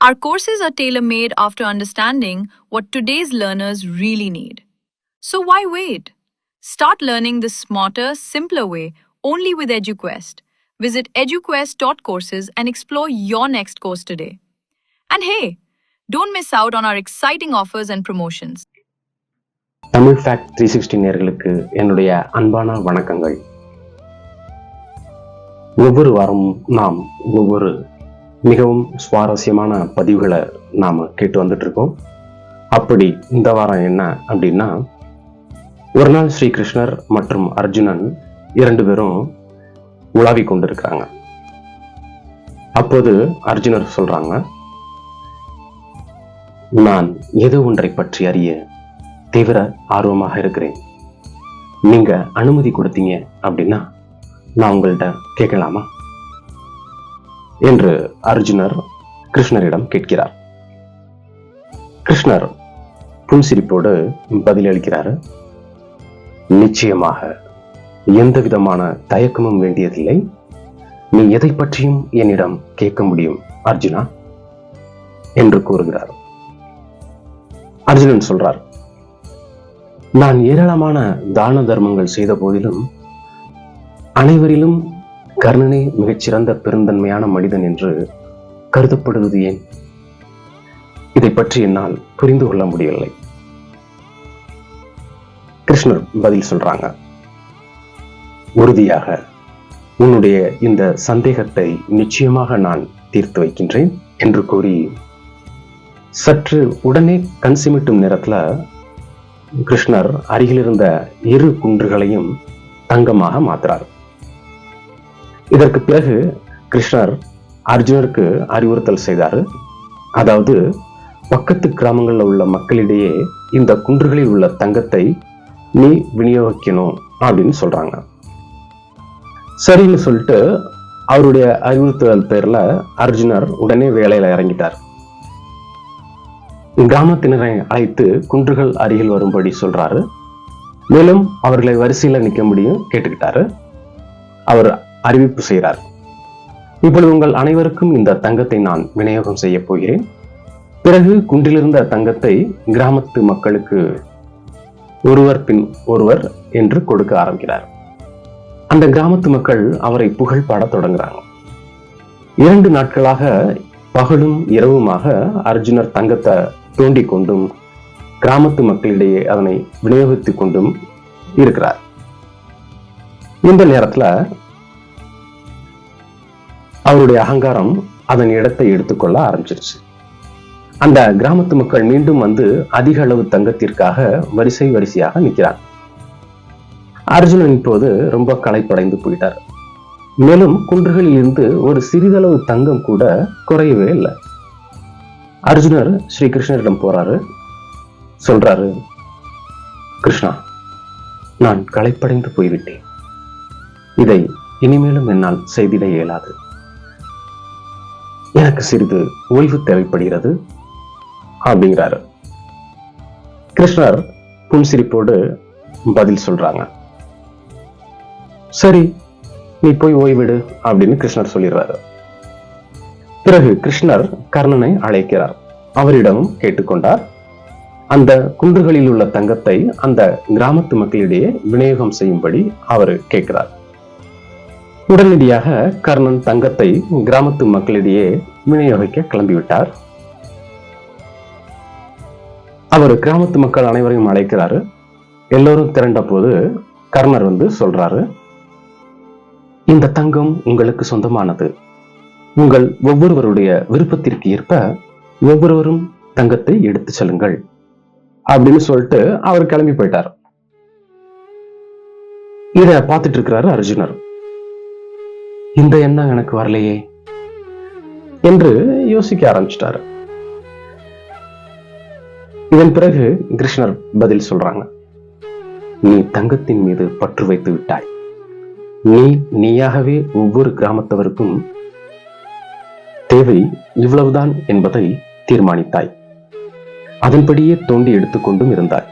Our courses are tailor made after understanding what today's learners really need. So why wait? Start learning the smarter, simpler way only with EduQuest. Visit eduquest.courses and explore your next course today. And hey, don't miss out on our exciting offers and promotions. Tamil fact three sixty நேர்களுக்கு என்னுடைய அன்பான வணக்கங்கள் ஒவ்வொரு வாரமும் நாம் ஒவ்வொரு மிகவும் சுவாரஸ்யமான பதிவுகளை நாம் கேட்டு வந்துட்டு இருக்கோம் அப்படி இந்த வாரம் என்ன அப்படின்னா ஒரு நாள் ஸ்ரீகிருஷ்ணர் மற்றும் அர்ஜுனன் இரண்டு பேரும் உலாவிக் கொண்டிருக்கிறாங்க. அப்போது அர்ஜுனர் சொல்றாங்க நான் ஏதோ ஒன்றை பற்றி அறிய தீவிர ஆர்வமாக இருக்கிறேன். நீங்க அனுமதி கொடுத்தீங்க அப்படின்னா நான் உங்கள்கிட்ட கேட்கலாமா? என்று அர்ஜுனர் கிருஷ்ணரிடம் கேட்கிறார். கிருஷ்ணர் புன்சிரிப்போடு பதிலளிக்கிறார் நிச்சயமாக எந்த விதமான தயக்கமும் வேண்டியதில்லை. நீ எதை பற்றியும் என்னிடம் கேட்க முடியும் அர்ஜுனா என்று கூறுகிறார். அர்ஜுனன் சொல்றார் நான் ஏராளமான தான தர்மங்கள் செய்த போதிலும் அனைவரிலும் கர்ணனே மிகச்சிறந்த பெருந்தன்மையான மனிதன் என்று கருதப்படுவது ஏன்? இதை பற்றி என்னால் புரிந்து கொள்ள முடியவில்லை. கிருஷ்ணர் பதில் சொல்றாங்க உறுதியாக உன்னுடைய இந்த சந்தேகத்தை நிச்சயமாக நான் தீர்த்து வைக்கின்றேன் என்று கூறி சற்று உடனே கண் சிமிட்டும் நேரத்துல கிருஷ்ணர் அருகில் இருந்த இரு குன்றுகளையும் தங்கமாக மாத்துறார். இதற்கு பிறகு கிருஷ்ணர் அர்ஜுனருக்கு அறிவுறுத்தல் செய்தார். அதாவது பக்கத்து கிராமங்களில் உள்ள மக்களிடையே இந்த குன்றுகளில் உள்ள தங்கத்தை நீ விநியோகிக்கணும் அப்படின்னு சொல்றாங்க. சரின்னு சொல்லிட்டு அவருடைய அறிவுறுத்தல் பேர்ல அர்ஜுனர் உடனே வேலையில இறங்கிட்டார். கிராமத்தினரை அழைத்து குன்றுகள் அருகில் வரும்படி சொல்றாரு. மேலும் அவர்களை வரிசையில நிற்க முடியும் கேட்டுக்கிட்டாரு. அவர் அறிவிப்பு செய்கிறார். இப்பொழுது உங்கள் அனைவருக்கும் இந்த தங்கத்தை நான் விநியோகம் செய்ய போகிறேன். பிறகு குன்றிலிருந்த தங்கத்தை கிராமத்து மக்களுக்கு ஒருவர் பின் ஒருவர் என்று கொடுக்க ஆரம்பிக்கிறார். அந்த கிராமத்து மக்கள் அவரை புகழ் பாடத் தொடங்குறாங்க. இரண்டு நாட்களாக பகலும் இரவுமாக அர்ஜுனர் தங்கத்தை தோண்டி கொண்டும் கிராமத்து மக்களிடையே அதனை விநியோகித்துக் கொண்டும் இருக்கிறார். இந்த நேரத்தில் அவருடைய அகங்காரம் அதன் இடத்தை எடுத்துக்கொள்ள ஆரம்பிச்சிருச்சு. அந்த கிராமத்து மக்கள் மீண்டும் வந்து அதிக அளவு தங்கத்திற்காக வரிசை வரிசையாக நிற்கிறார். அர்ஜுனன் இப்போது ரொம்ப களைப்படைந்து போயிட்டார். மேலும் குன்றுகளில் இருந்து ஒரு சிறிதளவு தங்கம் கூட குறையவே இல்லை. அர்ஜுனர் ஸ்ரீ கிருஷ்ணரிடம் போறாரு. சொல்றாரு கிருஷ்ணா நான் களைப்படைந்து போய்விட்டேன். இதை இனிமேலும் என்னால் செய்திட இயலாது. எனக்கு சிறிது ஓய்வு தேவைப்படுகிறது அப்படிங்கிறாரு. கிருஷ்ணர் புன்சிரிப்போடு பதில் சொல்றாங்க. சரி நீ போய் ஓய்விடு அப்படின்னு கிருஷ்ணர் சொல்லிடுறாரு. பிறகு கிருஷ்ணர் கர்ணனை அழைக்கிறார். அவரிடமும் கேட்டுக்கொண்டார் அந்த குன்றுகளில் உள்ள தங்கத்தை அந்த கிராமத்து மக்களிடையே விநியோகம் செய்யும்படி அவர் கேட்கிறார். உடனடியாக கர்ணன் தங்கத்தை கிராமத்து மக்களிடையே விநியோகிக்க கிளம்பிவிட்டார். அவர் கிராமத்து மக்கள் அனைவரையும் அழைக்கிறாரு. எல்லோரும் திரண்ட போது கர்ணர் வந்து சொல்றாரு இந்த தங்கம் உங்களுக்கு சொந்தமானது. உங்கள் ஒவ்வொருவருடைய விருப்பத்திற்கு ஏற்ப ஒவ்வொருவரும் தங்கத்தை எடுத்து செல்லுங்கள் அப்படின்னு சொல்லிட்டு அவர் கிளம்பி போயிட்டார். இத பார்த்துட்டு இருக்கிறாரு அர்ஜுனர். இந்த எண்ணம் எனக்கு வரலையே என்று யோசிக்க ஆரம்பிச்சிட்டாரு. இதன் பிறகு கிருஷ்ணர் பதில் சொல்றாங்க நீ தங்கத்தின் மீது பற்று வைத்து விட்டாய். நீ நீயாகவே ஒவ்வொரு கிராமத்தவருக்கும் தேவை இவ்வளவுதான் என்பதை தீர்மானித்தாய். அதன்படியே தோண்டி எடுத்துக்கொண்டும் இருந்தாய்.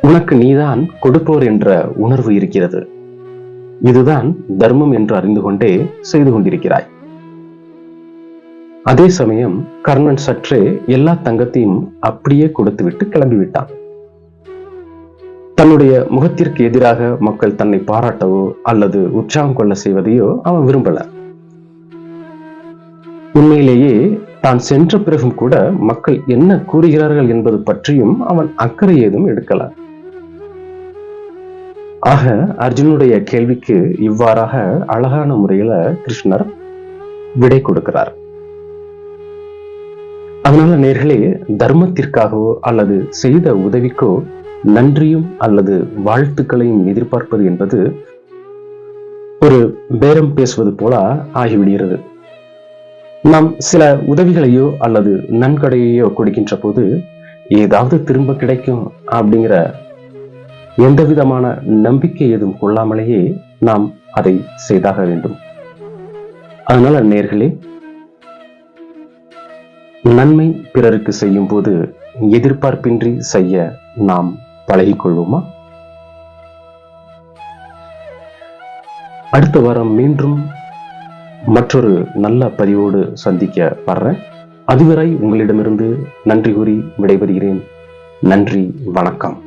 உனக்கு நீதான் கொடுப்போர் என்ற உணர்வு இருக்கிறது. இதுதான் தர்மம் என்று அறிந்து கொண்டே செய்து கொண்டிருக்கிறாய். அதே சமயம் கர்ணன் சற்றே எல்லா தங்கத்தையும் அப்படியே கொடுத்துவிட்டு கிளம்பிவிட்டான். தன்னுடைய முகத்திற்கு எதிராக மக்கள் தன்னை பாராட்டவோ அல்லது உற்சாகம் கொள்ள செய்வதையோ அவன் விரும்பல. உண்மையிலேயே தான் சென்ற பிறகும் கூட மக்கள் என்ன கூறுகிறார்கள் என்பது பற்றியும் அவன் அக்கறை ஏதும் எடுக்கல. ஆக அர்ஜுனுடைய கேள்விக்கு இவ்வாறாக அழகான முறையில கிருஷ்ணர் விடை கொடுக்கிறார். அதனால நேர்களே தர்மத்திற்காகவோ அல்லது செய்த உதவிக்கோ நன்றியும் அல்லது வாழ்த்துக்களையும் எதிர்பார்ப்பது என்பது ஒரு பேரம் பேசுவது போல ஆகிவிடுகிறது. நாம் சில உதவிகளையோ அல்லது நன்கொடையோ கொடுக்கின்ற போது ஏதாவது திரும்ப கிடைக்கும் அப்படிங்கிற எந்த விதமான நம்பிக்கை எதுவும் கொள்ளாமலேயே நாம் அதை செய்தாக வேண்டும். அதனால நேர்களே நன்மை பிறருக்கு செய்யும் போது எதிர்பார்ப்பின்றி செய்ய நாம் பழகிக்கொள்வோமா அடுத்த வாரம் மீண்டும் மற்றொரு நல்ல பதிவோடு சந்திக்க வர்றேன். அதுவரை உங்களிடமிருந்து நன்றி கூறி விடைபெறுகிறேன். நன்றி வணக்கம்.